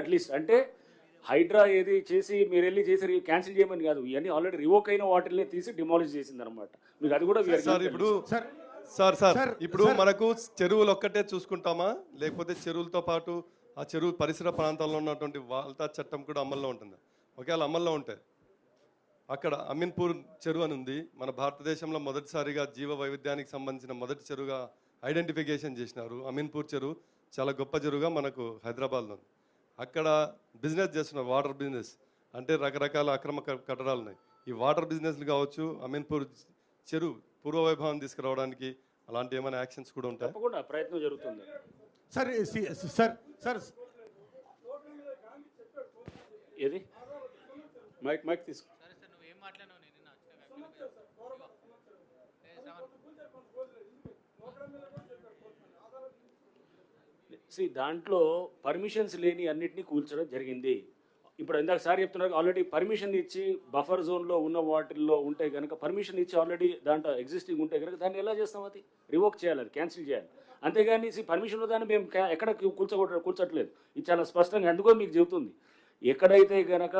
At least. అంటే హైడ్రా ఏది చేసి మీరు వెళ్ళి చేసి క్యాన్సిల్ చేయమని కాదు. ఇవన్నీ ఆల్రెడీ రివోక్ అయిన వాటిని తీసి డిమాలిష్ చేసింది అనమాట మీకు అది కూడా సార్ ఇప్పుడు సార్ సార్ ఇప్పుడు. మనకు చెరువులు ఒక్కటే చూసుకుంటామా? లేకపోతే చెరువులతో పాటు ఆ చెరువు పరిసర ప్రాంతాల్లో ఉన్నటువంటి వాల్తా చట్టం కూడా అమల్లో ఉంటుంది? ఒకవేళ అమల్లో ఉంటే. అక్కడ అమీన్పూర్ చెరువు అని ఉంది. మన భారతదేశంలో మొదటిసారిగా జీవ వైవిధ్యానికి సంబంధించిన మొదటి చెరువుగా ఐడెంటిఫికేషన్ చేసినారు అమీన్పూర్ చెరువు. చాలా గొప్ప చెరువుగా మనకు హైదరాబాద్లో ఉంది. అక్కడ బిజినెస్ చేస్తున్నారు వాటర్ బిజినెస్. అంటే రకరకాల అక్రమ కట్టడాలు ఉన్నాయి. ఈ వాటర్ బిజినెస్లు కావచ్చు అమీన్పూర్ చెరువు పూర్వ వైభవం తీసుకురావడానికి అలాంటి ఏమైనా యాక్షన్స్ కూడా ఉంటాయి? తప్పకుండా ప్రయత్నం జరుగుతుంది. సార్ సి- సార్ సార్ ఏది? మైక్ మైక్ తీసుకో. సి దాంట్లో పర్మిషన్స్ లేని అన్నిటినీ కూల్చడం జరిగింది. ఇప్పుడు ఇందాక సార్ చెప్తున్నారు ఆల్రెడీ పర్మిషన్ ఇచ్చి బఫర్ జోన్లో ఉన్న వాటిల్లో ఉంటే కనుక పర్మిషన్ ఇచ్చి ఆల్రెడీ దాంట్లో ఎగ్జిస్టింగ్ ఉంటే కనుక దాన్ని ఎలా చేస్తాం అది? రివోక్ చేయాలి అది క్యాన్సిల్ చేయాలి. అంతేగాని సి పర్మిషన్ దాన్ని మేము ఎక్కడ కూల్చగొట్ట కూర్చోట్లేదు ఇది చాలా స్పష్టంగా ఎందుకో మీకు చెబుతుంది. ఎక్కడైతే కనుక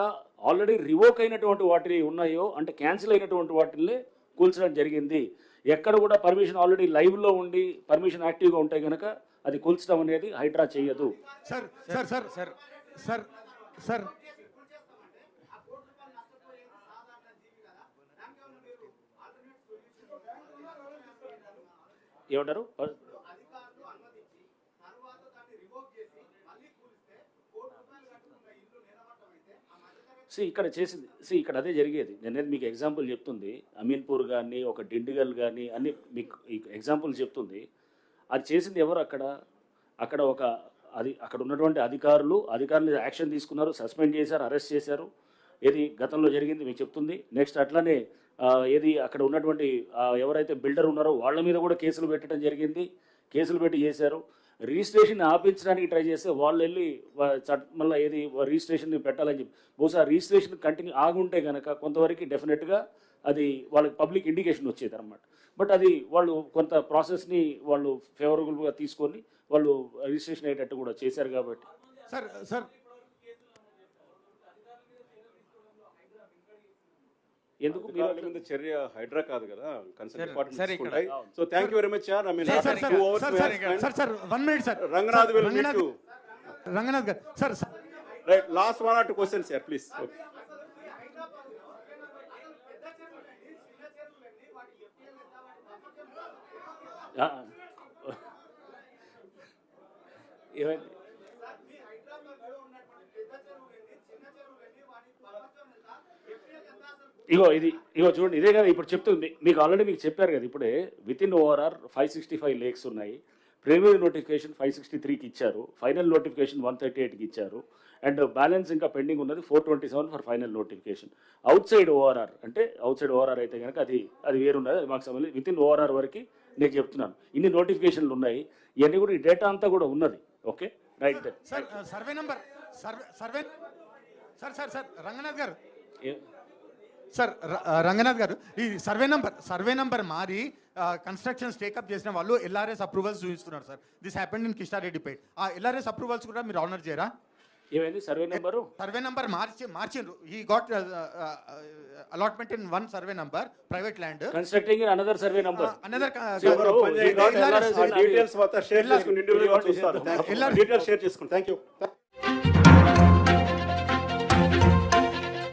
ఆల్రెడీ రివోక్ అయినటువంటి వాటిని ఉన్నాయో అంటే క్యాన్సిల్ అయినటువంటి వాటిని కూల్చడం జరిగింది. ఎక్కడ కూడా పర్మిషన్ ఆల్రెడీ లైవ్లో ఉండి పర్మిషన్ యాక్టివ్గా ఉంటే కనుక అది కూల్చడం అనేది హైడ్రా చేయదు. Sir sir sir sir sir sir. ఏమంటారు? సి ఇక్కడ చేసింది. సి ఇక్కడ అదే జరిగేది. నేనేది మీకు ఎగ్జాంపుల్ చెప్తుంది. అమీన్పూర్ కానీ ఒక డిండిగల్ కానీ అన్ని మీకు ఎగ్జాంపుల్ చెప్తుంది. అది చేసింది ఎవరు అక్కడ? అక్కడ ఒక అది అక్కడ ఉన్నటువంటి అధికారులు అధికారులు యాక్షన్ తీసుకున్నారు సస్పెండ్ చేశారు అరెస్ట్ చేశారు. ఏది గతంలో జరిగింది మీకు చెప్తుంది. నెక్స్ట్ అట్లానే ఏది అక్కడ ఉన్నటువంటి ఎవరైతే బిల్డర్ ఉన్నారో వాళ్ళ మీద కూడా కేసులు పెట్టడం జరిగింది. కేసులు పెట్టి చేశారు. రిజిస్ట్రేషన్ ఆపించడానికి ట్రై చేస్తే వాళ్ళు వెళ్ళి మళ్ళీ ఏది రిజిస్ట్రేషన్ పెట్టాలని చెప్పి. బహుశా రిజిస్ట్రేషన్ కంటిన్యూ ఆగుంటే కనుక కొంతవరకు డెఫినెట్గా అది వాళ్ళకి పబ్లిక్ ఇండికేషన్ వచ్చేది అనమాట బట్ అది వాళ్ళు కొంత ప్రాసెస్ని వాళ్ళు ఫేవరబుల్గా తీసుకొని వాళ్ళు రిజిస్ట్రేషన్ అయ్యేటట్టు కూడా చేశారు కాబట్టి. సార్ సార్ ఎందుకు మీరు చర్య హైడ్రా కాదు కదా concern department so thank you very much sir I mean sir sir two hours sir sir sir sir one minute sir. Ranganath meet Ranganath garu. Sir right last one or two questions sir please ఆ, ఏమైంది? ఇగో ఇది ఇగో చూడండి ఇదే కదా ఇప్పుడు చెప్తుంది మీకు ఆల్రెడీ మీకు చెప్పారు కదా ఇప్పుడే within ORR five sixty five lakes ఉన్నాయి ప్రీమియర్ నోటిఫికేషన్ ఫైవ్ సిక్స్టీ త్రీకి ఇచ్చారు ఫైనల్ నోటిఫికేషన్ వన్ థర్టీ ఎయిట్కి ఇచ్చారు అండ్ బ్యాలెన్స్ ఇంకా పెండింగ్ ఉన్నది four twenty seven for final notification outside ORR అంటే అవుట్ సైడ్ ఓఆర్ఆర్ అయితే కనుక అది అది వేరున్నది అది మాకు సంబంధించి విత్ ఇన్ ఓఆర్ఆర్ వరకు నేను చెప్తున్నాను ఇన్ని నోటిఫికేషన్లు ఉన్నాయి ఇవన్నీ కూడా ఈ డేటా అంతా కూడా ఉన్నది okay right sir survey number survey survey sir sir sir Ranganath garu sir Ranganath garu ఈ సర్వే నంబర్ సర్వే నంబర్ మారి కన్స్ట్రక్షన్స్ టేకప్ చేసిన వాళ్ళు ఎల్ఆర్ఎస్ అప్రూవల్స్ చూపిస్తున్నారు sir. This happened in Kishtareddypet ఆ ఎల్ఆర్ఎస్ అప్రూవల్స్ కూడా మీరు ఆనర్ చేయరా? ఏమైంది? Survey number? సర్వే నంబర్ మార్చి మార్చిండ్రు. ఈ got allotment in one survey number private land constructing another survey number. Another? Details మొత్తం షేర్ చేసుకుని ఇండివిజువల్ చూస్తారు డీటెయిల్స్ షేర్ చేసుకోండి థ్యాంక్ యూ డీటెయిల్స్ షేర్ చేసుకోండి థ్యాంక్ యూ